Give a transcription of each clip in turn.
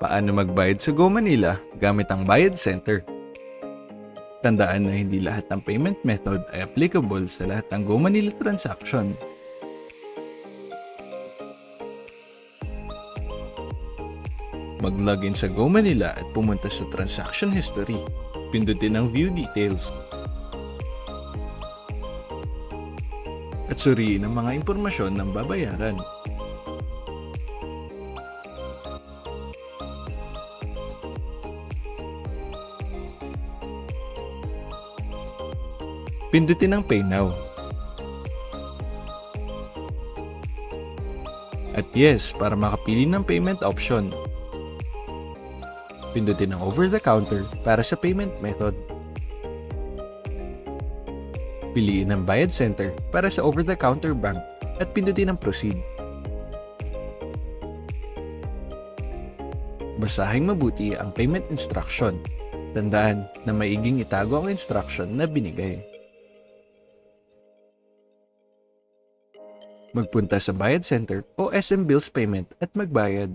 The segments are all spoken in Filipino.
Paano magbayad sa Go Manila gamit ang Bayad Center? Tandaan na hindi lahat ng payment method ay applicable sa lahat ng Go Manila transaction. Mag-login sa Go Manila at pumunta sa Transaction History. Pindutin ang View Details. At suriin ang mga impormasyon ng babayaran. Pindutin ang Pay Now. At yes, para makapili ng payment option. Pindutin ang Over the Counter para sa payment method. Piliin ang Bayad Center para sa Over the Counter Bank at pindutin ang Proceed. Basahing mabuti ang payment instruction. Tandaan na maiging itago ang instruction na binigay. Magpunta sa Bayad Center o SM Bills Payment at magbayad.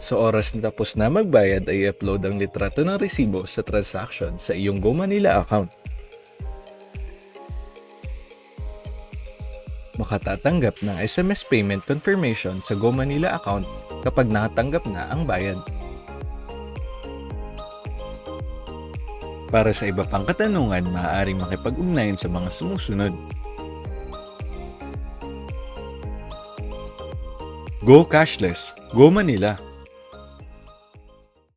Sa oras na tapos na magbayad ay i-upload ang litrato ng resibo sa transaction sa iyong Go Manila account. Makatatanggap ng SMS payment confirmation sa Go Manila account kapag nakatanggap na ang bayad. Para sa iba pang katanungan, maaaring makipag-ugnayan sa mga sumusunod. Go Cashless, Go Manila.